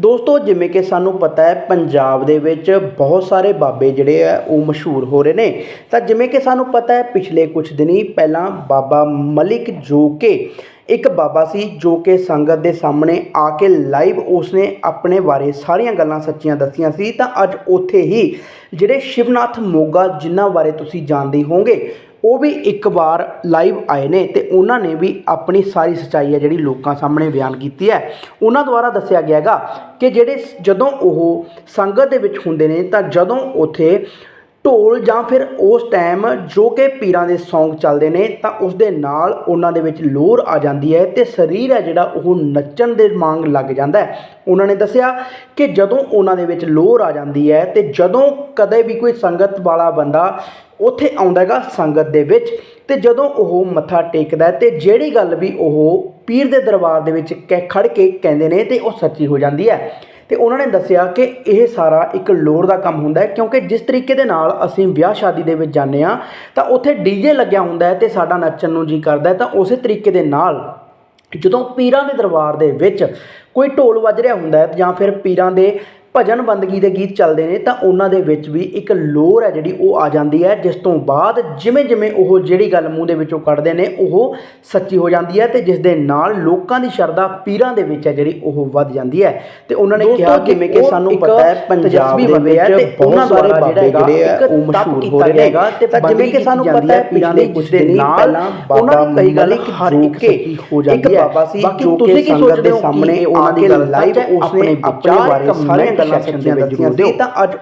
ਦੋਸਤੋ, ਜਿਵੇਂ ਕਿ ਸਾਨੂੰ ਪਤਾ ਹੈ, ਪੰਜਾਬ ਦੇ ਵਿੱਚ ਬਹੁਤ ਸਾਰੇ ਬਾਬੇ ਜਿਹੜੇ ਆ, ਉਹ ਮਸ਼ਹੂਰ ਹੋ ਰਹੇ ਨੇ। ਤਾਂ ਜਿਵੇਂ ਕਿ ਸਾਨੂੰ ਪਤਾ ਹੈ, ਪਿਛਲੇ ਕੁਝ ਦਿਨੀ ਪਹਿਲਾਂ ਬਾਬਾ ਮਲਿਕ ਜੋ ਕਿ ਇੱਕ ਬਾਬਾ ਸੀ, ਜੋ ਕਿ ਸੰਗਤ ਦੇ ਸਾਹਮਣੇ ਆ ਕੇ ਲਾਈਵ ਉਸਨੇ ਆਪਣੇ ਬਾਰੇ ਸਾਰੀਆਂ ਗੱਲਾਂ ਸੱਚੀਆਂ ਦੱਸੀਆਂ ਸੀ। ਤਾਂ ਅੱਜ ਉੱਥੇ ਹੀ ਜਿਹੜੇ ਸ਼ਿਵਨਾਥ ਮੋਗਾ, ਜਿਨ੍ਹਾਂ ਬਾਰੇ ਤੁਸੀਂ ਜਾਣਦੇ ਹੋਵੋਗੇ ਉਹ ਵੀ ਇੱਕ ਵਾਰ ਲਾਈਵ ਆਏ ਨੇ ਤੇ ਉਹਨਾਂ ਨੇ ਵੀ ਆਪਣੀ ਸਾਰੀ ਸੱਚਾਈ ਹੈ ਜਿਹੜੀ ਲੋਕਾਂ ਸਾਹਮਣੇ ਬਿਆਨ ਕੀਤੀ ਹੈ। ਉਹਨਾਂ ਦੁਆਰਾ ਦੱਸਿਆ ਗਿਆ ਹੈਗਾ ਕਿ ਜਿਹੜੇ ਜਦੋਂ ਉਹ ਸੰਗਤ ਦੇ ਵਿੱਚ ਹੁੰਦੇ ਨੇ ਤਾਂ ਜਦੋਂ ਉੱਥੇ ਢੋਲ ਜਾਂ ਫਿਰ ਉਸ ਟਾਈਮ ਜੋ ਕਿ ਪੀਰਾਂ ਦੇ ਸੌਂਗ ਚੱਲਦੇ ਨੇ, ਤਾਂ ਉਸ ਦੇ ਨਾਲ ਉਹਨਾਂ ਦੇ ਵਿੱਚ ਲੋਰ ਆ ਜਾਂਦੀ ਹੈ ਤੇ ਸਰੀਰ ਹੈ ਜਿਹੜਾ ਉਹ ਨੱਚਣ ਦੇ ਵਾਂਗ ਲੱਗ ਜਾਂਦਾ ਹੈ। ਉਹਨਾਂ ਨੇ ਦੱਸਿਆ ਕਿ ਜਦੋਂ ਉਹਨਾਂ ਦੇ ਵਿੱਚ ਲੋਰ ਆ ਜਾਂਦੀ ਹੈ ਤੇ ਜਦੋਂ ਕਦੇ ਵੀ ਕੋਈ ਸੰਗਤ ਵਾਲਾ ਬੰਦਾ ਉੱਥੇ ਆਉਂਦਾ ਹੈਗਾ ਸੰਗਤ ਦੇ ਵਿੱਚ, ਤੇ ਜਦੋਂ ਉਹ ਮੱਥਾ ਟੇਕਦਾ ਹੈ ਤੇ ਜਿਹੜੀ ਗੱਲ ਵੀ ਉਹ ਪੀਰ ਦੇ ਦਰਬਾਰ ਦੇ ਵਿੱਚ ਕਹਿ ਖੜ ਕੇ ਕਹਿੰਦੇ ਨੇ ਤੇ ਉਹ ਸੱਚੀ ਹੋ ਜਾਂਦੀ ਹੈ। ਤੇ ਉਹਨਾਂ ਨੇ ਦੱਸਿਆ ਕਿ ਇਹ ਸਾਰਾ ਇੱਕ ਲੋੜ ਦਾ ਕੰਮ ਹੁੰਦਾ ਹੈ, ਕਿਉਂਕਿ ਜਿਸ ਤਰੀਕੇ ਦੇ ਨਾਲ ਅਸੀਂ ਵਿਆਹ ਸ਼ਾਦੀ ਦੇ ਵਿੱਚ ਜਾਂਦੇ ਆ ਤਾਂ ਉੱਥੇ ਡੀਜੇ ਲੱਗਿਆ ਹੁੰਦਾ ਹੈ ਤੇ ਸਾਡਾ ਨੱਚਣ ਨੂੰ ਜੀ ਕਰਦਾ ਤਾਂ ਉਸੇ ਤਰੀਕੇ ਦੇ ਨਾਲ ਜਦੋਂ ਪੀਰਾਂ ਦੇ ਦਰਬਾਰ ਦੇ ਵਿੱਚ ਕੋਈ ਢੋਲ ਵੱਜ ਰਿਹਾ ਹੁੰਦਾ ਹੈ ਜਾਂ ਫਿਰ ਪੀਰਾਂ ਦੇ ਭਜਨ ਬੰਦਗੀ ਦੇ ਗੀਤ ਚੱਲਦੇ ਨੇ ਤਾਂ ਉਹਨਾਂ ਦੇ ਵਿੱਚ ਵੀ ਇੱਕ ਲੋਰ ਹੈ ਜਿਹੜੀ ਉਹ ਆ ਜਾਂਦੀ ਹੈ ਜਿਸ ਤੋਂ ਬਾਅਦ ਜਿਵੇਂ ਜਿਵੇਂ ਉਹ ਜਿਹੜੀ ਗੱਲ ਮੂੰਹ ਦੇ ਵਿੱਚੋਂ ਕੱਢਦੇ ਨੇ ਉਹ ਸੱਚੀ ਹੋ ਜਾਂਦੀ ਹੈ ਤੇ ਜਿਸ ਦੇ ਨਾਲ ਲੋਕਾਂ ਦੀ ਸ਼ਰਧਾ ਪੀਰਾਂ ਦੇ ਵਿੱਚ ਹੈ ਜਿਹੜੀ ਉਹ ਵੱਧ ਜਾਂਦੀ ਹੈ। ਤੇ ਉਹਨਾਂ ਨੇ ਕਿਹਾ ਕਿਵੇਂ ਕਿ ਸਾਨੂੰ ਪਤਾ ਹੈ ਪੰਜਾਬ ਦੇ ਤੇ ਉਹਨਾਂ ਦੁਆਰਾ ਜਿਹੜਾ ਹੈਗਾ ਉਹ ਮਸ਼ਹੂਰ ਹੋ ਰਿਹਾ ਹੈਗਾ। ਤੇ ਜਿਵੇਂ ਕਿ ਸਾਨੂੰ ਪਤਾ ਹੈ ਪੀਰਾਂ ਦੇ ਕੁਝ ਦੇ ਨਾਲ ਉਹਨਾਂ ਦੀ ਕਈ ਗੱਲ ਹਰ ਇੱਕ ਹੋ ਜਾਂਦੀ ਹੈ। ਬਾਕੀ ਤੁਸੀਂ ਕੀ ਸੋਚਦੇ ਹੋ ਸਾਹਮਣੇ ਉਹਨਾਂ ਦੀ ਗੱਲ ਲਾਈਵ ਉਸਨੇ ਆਪਣੇ ਬਾਰੇ ਸਾਰੀਆਂ ਗੱਲਾਂ ਸੱਚੀਆਂ ਦੱਸੀਆਂ ਸੀ ਤਾਂ ਅੱਜ